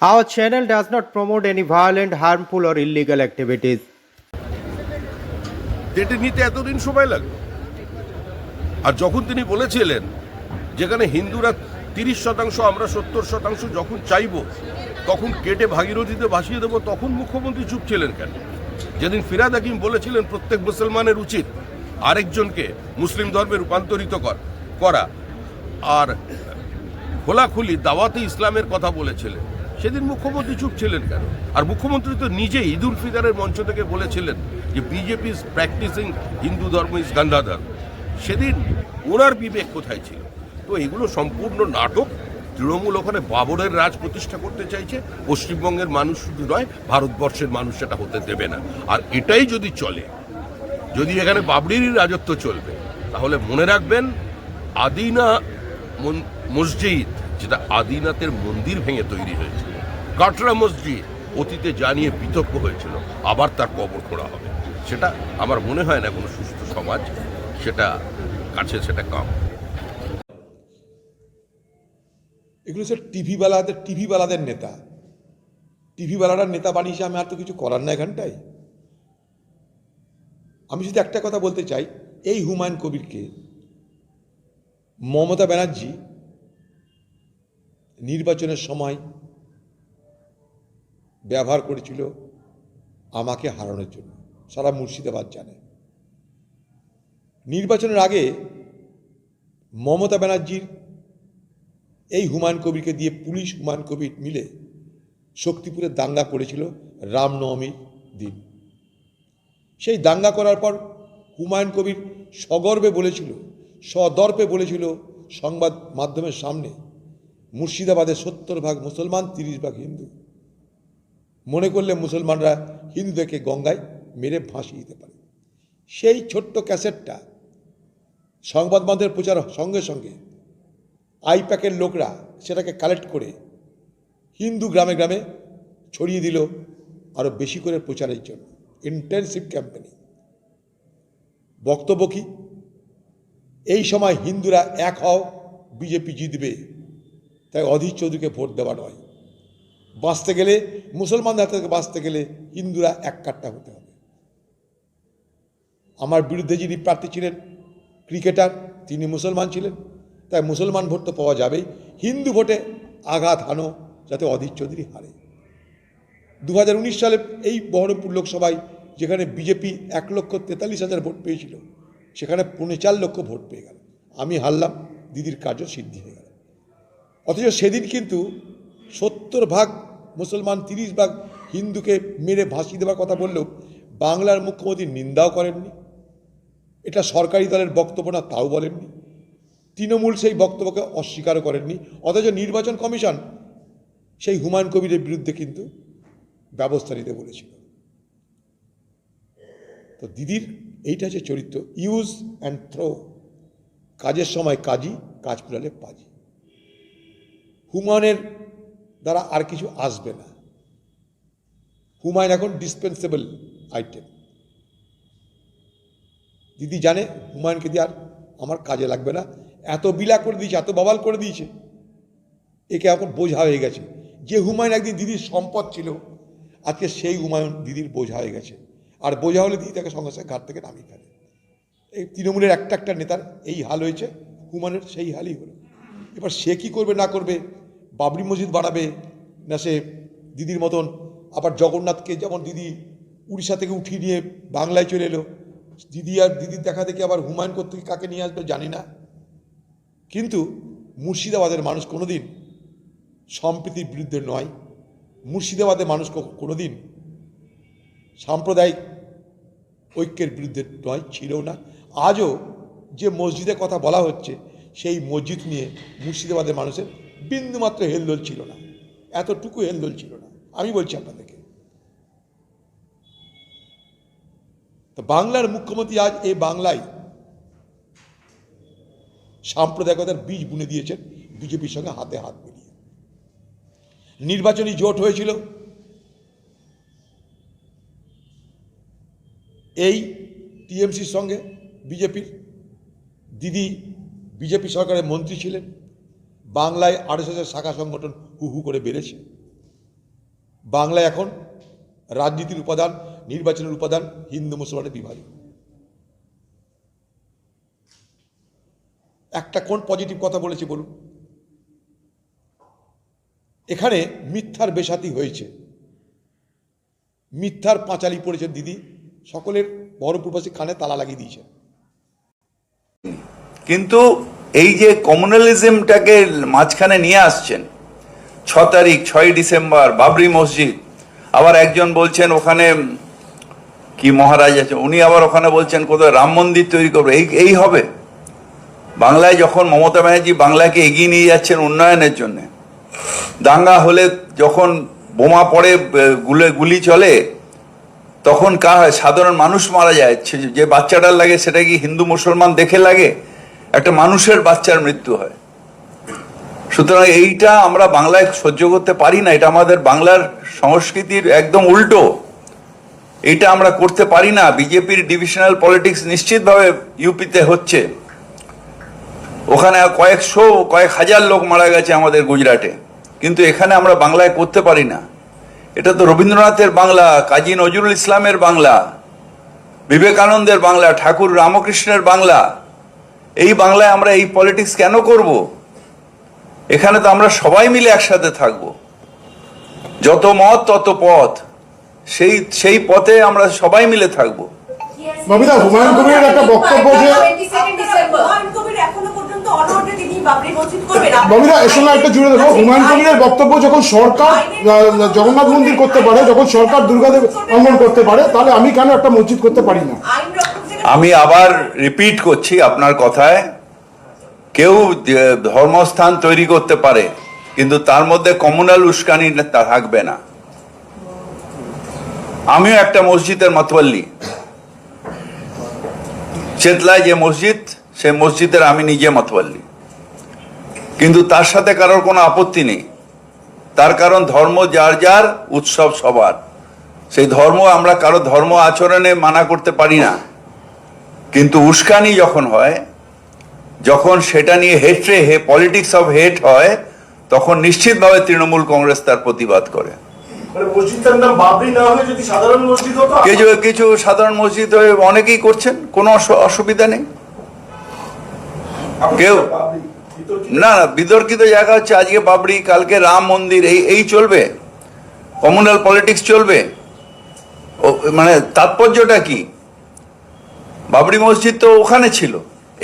Our channel does not promote any violent, harmful, or illegal activities. ডেটে নিতে এতদিন সময় লাগল। আর যখন তিনি বলেছিলেন যেখানে হিন্দুরা তিরিশ শতাংশ আমরা সত্তর শতাংশ যখন চাইব তখন কেটে ভাগীরথীতে ভাসিয়ে দেবো তখন মুখ্যমন্ত্রী চুপ ছিলেন কেন? যেদিন ফিরাদ হাকিম বলেছিলেন প্রত্যেক মুসলমানের উচিত আরেকজনকে মুসলিম ধর্মে রূপান্তরিত করা। আর খোলাখুলি দাওয়াতে ইসলামের কথা বলেছিলেন। সেদিন মুখ্যমন্ত্রী চুপ ছিলেন কেন? আর মুখ্যমন্ত্রী তো নিজে ঈদ উল ফিতরের মঞ্চ থেকে বলেছিলেন যে বিজেপি ইজ প্র্যাকটিসিং হিন্দু ধর্ম ইজ গান্ধাধর্ম সেদিন ওনার বিবেক কোথায় ছিল? তো এগুলো সম্পূর্ণ নাটক। তৃণমূল ওখানে বাবরের রাজ প্রতিষ্ঠা করতে চাইছে। পশ্চিমবঙ্গের মানুষ শুধু নয়, ভারতবর্ষের মানুষ সেটা হতে দেবে না। আর এটাই যদি চলে, যদি এখানে বাবরিরই রাজত্ব চলবে, তাহলে মনে রাখবেন, আদিনা মসজিদ যেটা আদিনাথের মন্দির ভেঙে তৈরি হয়েছিল। কাটরা মসজিদ অতীতে জানিয়ে বিতর্ক হয়েছিল, আবার তার কবর খোঁড়া হবে। সেটা আমার মনে হয় না কোনো সুস্থ সমাজ, সেটা কাছে সেটা কাম। এগুলো হচ্ছে টিভিওয়ালাদের টিভিওয়ালাদের নেতা। টিভিওয়ালার নেতা বানিয়েছে আমি আর তো কিছু করার না এখানটায়। আমি শুধু একটা কথা বলতে চাই, এই হুমায়ুন কবিরকে মমতা ব্যানার্জি নির্বাচনের সময় ব্যবহার করেছিল আমাকে হারানোর জন্য। সারা মুর্শিদাবাদ জানে। নির্বাচনের আগে মমতা ব্যানার্জির এই হুমায়ুন কবিরকে দিয়ে পুলিশ হুমায়ুন কবির মিলে শক্তিপুরে দাঙ্গা করেছিল রামনবমীর দিন। সেই দাঙ্গা করার পর হুমায়ুন কবির সগর্বে বলেছিল, সদর্পে বলেছিল সংবাদ মাধ্যমের সামনে মুর্শিদাবাদের সত্তর ভাগ মুসলমান, তিরিশ ভাগ হিন্দু। মনে করলে মুসলমানরা হিন্দুদেরকে গঙ্গায় মেরে ভাসিয়ে দিতে পারে। সেই ছোট্ট ক্যাসেটটা সংবাদ মাধ্যমের প্রচার সঙ্গে সঙ্গে আইপ্যাকের লোকরা সেটাকে কালেক্ট করে হিন্দু গ্রামে গ্রামে ছড়িয়ে দিল আরও বেশি করে প্রচারের জন্য। ইন্টেন্সিভ ক্যাম্পেনিং বক্তব্য কি? এই সময় হিন্দুরা এক হও, বিজেপি জিতবে। তাই অধীর চৌধুরীকে ভোট দেওয়া নয়। বাঁচতে গেলে, মুসলমানদের হাত থেকে বাঁচতে গেলে হিন্দুরা এক কাট্টা হতে হবে। আমার বিরুদ্ধে যিনি প্রার্থী ছিলেন, ক্রিকেটার, তিনি মুসলমান ছিলেন। তাই মুসলমান ভোট তো পাওয়া যাবেই। হিন্দু ভোটে আঘাত হানো যাতে অধীর চৌধুরী হারে। দু হাজার উনিশ সালে এই বহরমপুর লোকসভায় যেখানে বিজেপি এক লক্ষ তেতাল্লিশ হাজার ভোট পেয়েছিল, সেখানে পৌনে চার লক্ষ ভোট পেয়ে গেল। আমি হারলাম, দিদির কার্য সিদ্ধি হয়ে গেল। অথচ সেদিন কিন্তু সত্তর ভাগ মুসলমান, তিরিশ ভাগ হিন্দুকে মেরে ভাসিয়ে দেওয়ার কথা বললেও বাংলার মুখ্যমন্ত্রী নিন্দাও করেননি। এটা সরকারি দলের বক্তব্য না, তাও বলেননি। তৃণমূল সেই বক্তব্যকে অস্বীকারও করেননি। অথচ নির্বাচন কমিশন সেই হুমায়ুন কবিরের বিরুদ্ধে কিন্তু ব্যবস্থা নিতে বলেছিল। তো দিদির এইটা হচ্ছে চরিত্র ইউজ অ্যান্ড থ্রো কাজের সময় কাজই, কাজ পুরালে পাজি। হুমায়ুনের দ্বারা আর কিছু আসবে না। হুমায়ুন এখন ডিসপেন্সেবল আইটেম দিদি জানে হুমায়ুনকে দিয়ে আর আমার কাজে লাগবে না। এত বিলা করে দিয়েছে, এত বাবাল করে দিয়েছে। একে এখন বোঝা হয়ে গেছে। যে হুমায়ুন একদিন দিদির সম্পদ ছিল, আজকে সেই হুমায়ুন দিদির বোঝা হয়ে গেছে। আর বোঝা হলে দিদি তাকে সঙ্গে সঙ্গে ঘাট থেকে নামিয়ে ফেলে। এই তৃণমূলের একটা একটা নেতার এই হাল হয়েছে, হুমায়ুনের সেই হালই হলো। এবার সে কী করবে, না করবে? বাবরি মসজিদ বাড়াবে না সে দিদির মতন? আবার জগন্নাথকে যেমন দিদি উড়িষ্যা থেকে উঠিয়ে নিয়ে বাংলায় চলে এলো, দিদি আর দিদির দেখা দেখে আবার হুমায়ুন করতে কাকে নিয়ে আসবে জানি না। কিন্তু মুর্শিদাবাদের মানুষ কোনোদিন সম্প্রীতির বিরুদ্ধে নয়। মুর্শিদাবাদের মানুষ কোনোদিন সাম্প্রদায়িক ঐক্যের বিরুদ্ধে নয় ছিল না। আজও যে মসজিদের কথা বলা হচ্ছে সেই মসজিদ নিয়ে মুর্শিদাবাদের মানুষের বিন্দুমাত্র হেলদোল ছিল না। এতটুকু হেলদোল ছিল না। আমি বলছি আপনাদেরকে। তো বাংলার মুখ্যমন্ত্রী আজ এই বাংলায় সাম্প্রদায়িকতার বীজ বুনে দিয়েছেন বিজেপির সঙ্গে হাতে হাত মিলিয়ে। নির্বাচনী জোট হয়েছিল। এই টিএমসির সঙ্গে বিজেপির দিদি বিজেপি সরকারের মন্ত্রী ছিলেন, বাংলায় আরএসএসের শাখা সংগঠন হু হু করে বেড়েছে। বাংলা এখন রাজনীতির উপাদান, নির্বাচনের উপাদান হিন্দু মুসলমানের বিভাজন। একটা কোন পজিটিভ কথা বলেছি বলুন? এখানে মিথ্যার বেসাতি হয়েছে। মিথ্যার পাঁচালি পড়েছেন দিদি। সকলের বহরমপুরবাসী কানে তালা লাগিয়ে দিয়েছে কিন্তু এই যে কমিউনালিজমটাকে মাঝখানে নিয়ে আসছেন, ছ তারিখ, ছয় ডিসেম্বর, বাবরি মসজিদ, আবার একজন বলছেন ওখানে কি মহারাজ আছে, উনি আবার ওখানে বলছেন কোথাও রাম মন্দির তৈরি করবে, এই এই হবে। বাংলায় যখন মমতা ব্যানার্জি বাংলাকে এগিয়ে নিয়ে যাচ্ছেন উন্নয়নের জন্য, দাঙ্গা হলে যখন বোমা পড়ে গুলে, গুলি চলে, তখন কার হয়? সাধারণ মানুষ মারা যায়। যে বাচ্চাটার লাগে সেটা কি হিন্দু মুসলমান দেখে লাগে? একটা মানুষের বাচ্চার মৃত্যু হয়। সুতরাং এইটা আমরা বাংলায় সহ্য করতে পারি না, এটা আমাদের বাংলার সংস্কৃতির একদম উল্টো। এটা আমরা করতে পারি না, বিজেপির ডিভিশনাল পলিটিক্স নিশ্চিতভাবে ইউপিতে হচ্ছে। ওখানে কয়েকশো, কয়েক হাজার লোক মারা গেছে আমাদের গুজরাটে, কিন্তু এখানে আমরা বাংলায় করতে পারি না। এটা তো রবীন্দ্রনাথের বাংলা, কাজী নজরুল ইসলামের বাংলা, বিবেকানন্দের বাংলা, ঠাকুর রামকৃষ্ণের বাংলা এই বাংলায় আমরা এই পলিটিক্স কেন করব? এখানে তো আমরা সবাই মিলে একসাথে থাকব। যত মত, তত পথ। সেই সেই পথে আমরা সবাই মিলে থাকব। একটা বক্তব্য যে- এর সঙ্গে একটা জুড়ে বক্তব্য যখন সরকার জগন্নাথ মন্দির করতে পারে, যখন সরকার দুর্গাদেব অঙ্গন করতে পারে, তাহলে আমি কেন একটা মসজিদ করতে পারি না? আমি আবার রিপিট করছি আপনার কথায়। কেউ ধর্মস্থান তৈরি করতে পারে, কিন্তু তার মধ্যে কমনাল উস্কানি থাকবে না। আমিও একটা মসজিদের মাতোয়াল্লি চেতলায় যে মসজিদ, সেই মসজিদের আমি নিজে মাতোয়াল্লি কিন্তু তার সাথে কারোর কোনো আপত্তি নেই। তার কারণ ধর্ম যার যার, উৎসব সবার। সেই ধর্ম আমরা কারও ধর্ম আচরণে মানা করতে পারি না। কিন্তু উস্কানি যখন হয় যখন সেটা নিয়ে হেট্রে হে পলিটিক্স অফ হেট হয় তখন নিশ্চিতভাবে তৃণমূল কংগ্রেস তার প্রতিবাদ করে। মানে কিছু কিছু সাধারণ মসজিদ অনেকেই করছেন কোনো অসু- অসুবিধা নেই। কেউ না না বিতর্কিত জায়গা হচ্ছে আজকে বাবরি কালকে রাম মন্দির এই এই চলবে। কমিউনাল পলিটিক্স চলবে। মানে তাৎপর্যটা কি? বাবরি মসজিদ তো ওখানে ছিল।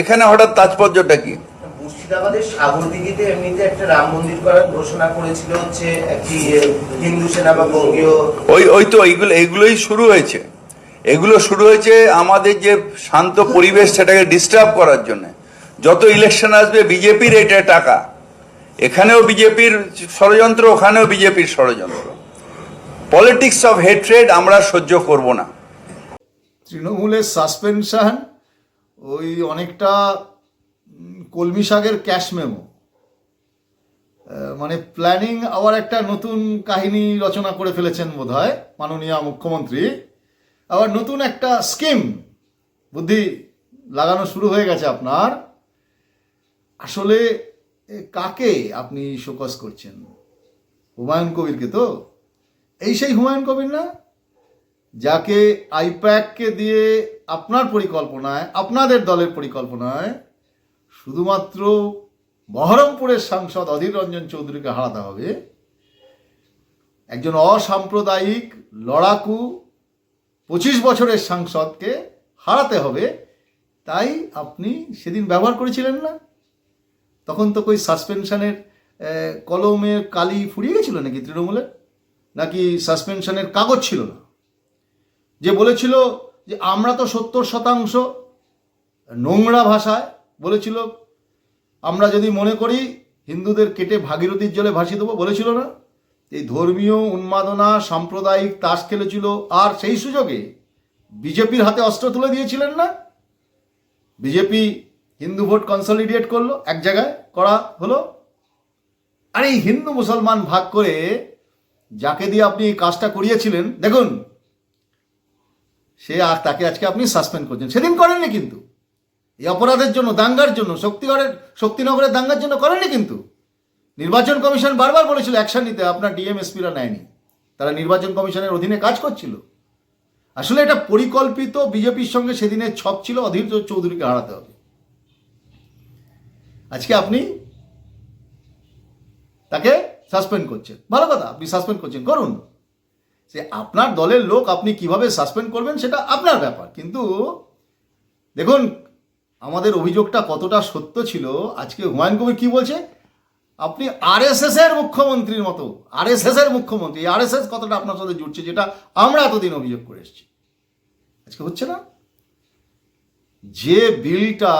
এখানে হঠাৎ তাৎপর্যটা কি? মুর্শিদাবাদের সাগরদিঘিতে এমনিতে একটা রাম মন্দির করার ঘোষণা করেছিল হচ্ছে একটি হিন্দু সেনা বা বঙ্গীয় ওই ওই তো এইগুলো এইগুলোই শুরু হয়েছে। এগুলো শুরু হয়েছে আমাদের যে শান্ত পরিবেশ সেটাকে ডিস্টার্ব করার জন্য। যত ইলেকশন আসবে বিজেপির এটা টাকা। এখানেও বিজেপির ষড়যন্ত্র ওখানেও বিজেপির ষড়যন্ত্র। পলিটিক্স অফ হেট্রেড আমরা সহ্য করব না। তৃণমূলের সাসপেনশন ওই অনেকটা কলমি শাকের ক্যাশ মেমো মানে প্ল্যানিং আবার একটা নতুন কাহিনী রচনা করে ফেলেছেন বোধ হয় মাননীয় মুখ্যমন্ত্রী। আবার নতুন একটা স্কিম বুদ্ধি, লাগানো শুরু হয়ে গেছে আপনার। আসলে কাকে আপনি শোকস করছেন? হুমায়ুন কবিরকে তো? এই সেই হুমায়ুন কবির না? যাকে আইপ্যাককে দিয়ে আপনার পরিকল্পনায়, আপনাদের দলের পরিকল্পনায় শুধুমাত্র বহরমপুরের সাংসদ অধীর রঞ্জন চৌধুরীকে হারাতে হবে, একজন অসাম্প্রদায়িক, লড়াকু, পঁচিশ বছরের সাংসদকে হারাতে হবে, তাই আপনি সেদিন ব্যবহার করেছিলেন না? তখন তো কই সাসপেনশনের কলমের কালি ফুরিয়ে গেছিল নাকি তৃণমূলের? নাকি সাসপেনশনের কাগজ ছিল না? যে বলেছিল যে আমরা তো সত্তর শতাংশ নোংরা ভাষায় বলেছিল, আমরা যদি মনে করি হিন্দুদের কেটে ভাগীরথীর জলে ভাসিয়ে দেবো, বলেছিল না? এই ধর্মীয় উন্মাদনা, সাম্প্রদায়িক তাস খেলেছিল, আর সেই সুযোগে বিজেপির হাতে অস্ত্র তুলে দিয়েছিলেন না? বিজেপি হিন্দু ভোট কনসলিডেট করল, এক জায়গায় করা হলো। আর এই হিন্দু মুসলমান ভাগ করে যাকে দিয়ে আপনি কাজটা করিয়েছিলেন, দেখুন সে আর তাকে আজকে আপনি সাসপেন্ড করছেন। সেদিন করেননি কিন্তু। এই অপরাধের জন্য, দাঙ্গার জন্য, শক্তিগড়ের শক্তিনগরের দাঙ্গার জন্য করেননি কিন্তু। নির্বাচন কমিশন বারবার বলেছিল অ্যাকশন নিতে। আপনার ডিএমএসপিরা নেয়নি। তারা নির্বাচন কমিশনের অধীনে কাজ করছিল। আসলে এটা পরিকল্পিত বিজেপির সঙ্গে সেদিনের ছক ছিল, অধীর চৌধুরীকে হারাতে হবে। আজকে আপনি তাকে সাসপেন্ড করছেন। ভালো কথা, আপনি সাসপেন্ড করছেন। করুন। সে আপনার দলের লোক আপনি কীভাবে সাসপেন্ড করবেন সেটা আপনার ব্যাপার। কিন্তু দেখুন, আমাদের অভিযোগটা কতটা সত্য ছিল, আজকে হুমায়ুন কবির কি বলছে? আপনি আরএসএস এর মুখ্যমন্ত্রীর মতো আরএসএস এর মুখ্যমন্ত্রী আরএসএস কতটা আপনার সাথে জুড়ছে যেটা আমরা এতদিন অভিযোগ করে এসেছি। আজকে হচ্ছে না? যে বিলটা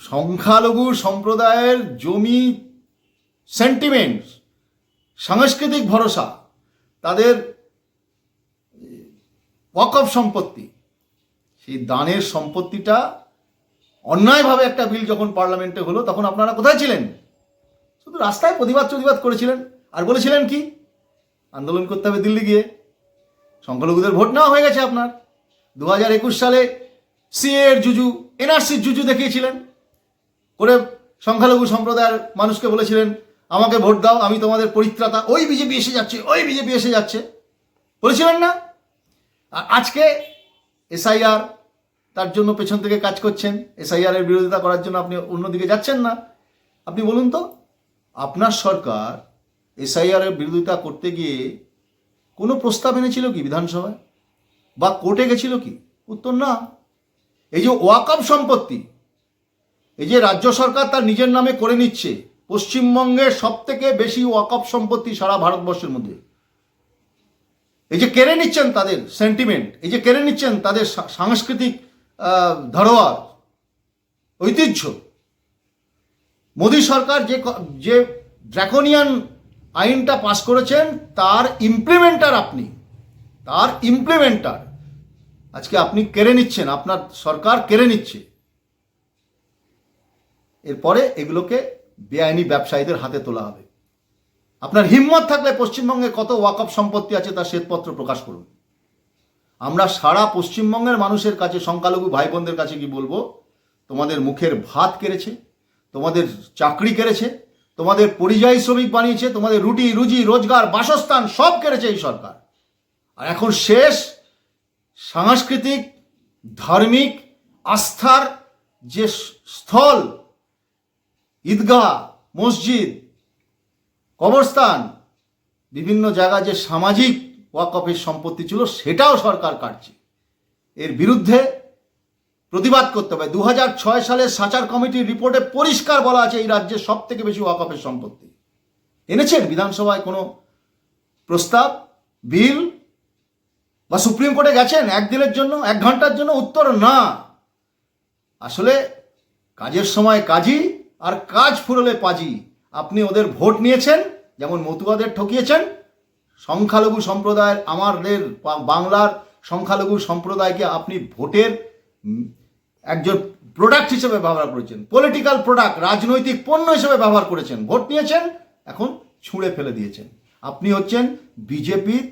সংখ্যালঘু সম্প্রদায়ের জমি সেন্টিমেন্টস সাংস্কৃতিক ভরসা, তাদের ওয়াকফ সম্পত্তি, সেই দানের সম্পত্তিটা অন্যায়ভাবে একটা বিল যখন পার্লামেন্টে হলো, তখন আপনারা কোথায় ছিলেন? শুধু রাস্তায় প্রতিবাদ প্রতিবাদ করেছিলেন। আর বলেছিলেন কি? আন্দোলন করতে হবে দিল্লি গিয়ে। সংখ্যালঘুদের ভোট নেওয়া হয়ে গেছে আপনার। দু হাজার একুশ সালে সিএ এর জুজু এনআরসির জুজু দেখিয়েছিলেন। করে সংখ্যালঘু সম্প্রদায়ের মানুষকে বলেছিলেন আমাকে ভোট দাও, আমি তোমাদের পরিত্রাতা। ওই বিজেপি এসে যাচ্ছে, ওই বিজেপি এসে যাচ্ছে। বলেছিলেন না? আর আজকে এসআইআর তার জন্য পেছন থেকে কাজ করছেন। এসআইআর এর বিরোধিতা করার জন্য আপনি অন্যদিকে যাচ্ছেন না। আপনি বলুন তো, আপনার সরকার এসআইআর এর বিরোধিতা করতে গিয়ে কোনো প্রস্তাব এনেছিল কি বিধানসভায়? বা কোর্টে গেছিল কি? উত্তর না। এই যে ওয়াকফ সম্পত্তি, এই যে রাজ্য সরকার তার নিজের নামে করে নিচ্ছে পশ্চিমবঙ্গের সব থেকে বেশি ওয়াকফ সম্পত্তি সারা ভারতবর্ষের মধ্যে। এই যে কেড়ে নিচ্ছেন তাদের সেন্টিমেন্ট এই যে কেড়ে নিচ্ছেন তাদের সাংস্কৃতিক ধরোয়ার, ঐতিহ্য। মোদী সরকার যে যে ড্রাকোনিয়ান আইনটা পাশ করেছেন, তার ইমপ্লিমেন্টার আপনি। তার ইমপ্লিমেন্টার আজকে আপনি কেড়ে নিচ্ছেন, আপনার সরকার কেড়ে নিচ্ছে। এরপরে এগুলোকে বেআইনি ব্যবসায়ীদের হাতে তোলা হবে। আপনার হিম্মত থাকলে পশ্চিমবঙ্গে কত ওয়াকফ সম্পত্তি আছে তার শ্বেতপত্র প্রকাশ করুন। আমরা সারা পশ্চিমবঙ্গের মানুষের কাছে, সংখ্যালঘু ভাই বোনদের কাছে কি বলব? তোমাদের মুখের ভাত কেড়েছে, তোমাদের চাকরি কেড়েছে, তোমাদের পরিযায়ী শ্রমিক বানিয়েছে, তোমাদের রুটি, রুজি, রোজগার, বাসস্থান সব কেড়েছে এই সরকার। আর এখন শেষ সাংস্কৃতিক, ধার্মিক, আস্থার যে স্থল ঈদগাহ, মসজিদ, কবরস্থান, বিভিন্ন জায়গায় যে সামাজিক ওয়াকফের সম্পত্তি ছিল সেটাও সরকার কাটছে। এর বিরুদ্ধে প্রতিবাদ করতে হবে। দু সালের সাচার কমিটির রিপোর্টে পরিষ্কার বলা আছে এই রাজ্যে সব থেকে বেশি ওয়াকফের সম্পত্তি। এনেছেন বিধানসভায় কোনো প্রস্তাব, বিল? বা সুপ্রিম কোর্টে গেছেন একদিনের জন্য, এক ঘণ্টার জন্য? উত্তর না। আসলে কাজের সময় কাজই আর কাজ ফুরলে পাজি। আপনি ওদের ভোট নিয়েছেন, যেমন মতুয়াদের ঠকিয়েছেন। সংখ্যালঘু সম্প্রদায়ের আমাদের বাংলার সংখ্যালঘু সম্প্রদায়কে আপনি ভোটের একজন প্রোডাক্ট হিসেবে ব্যবহার করেছেন। পলিটিক্যাল প্রোডাক্ট রাজনৈতিক পণ্য হিসেবে ব্যবহার করেছেন। ভোট নিয়েছেন, এখন ছুঁড়ে ফেলে দিয়েছেন। আপনি হচ্ছেন বিজেপির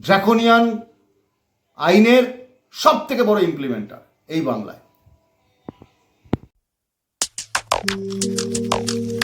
ড্রাকোনিয়ান আইনের সব থেকে বড় ইমপ্লিমেন্টার এই বাংলায়। Thank you.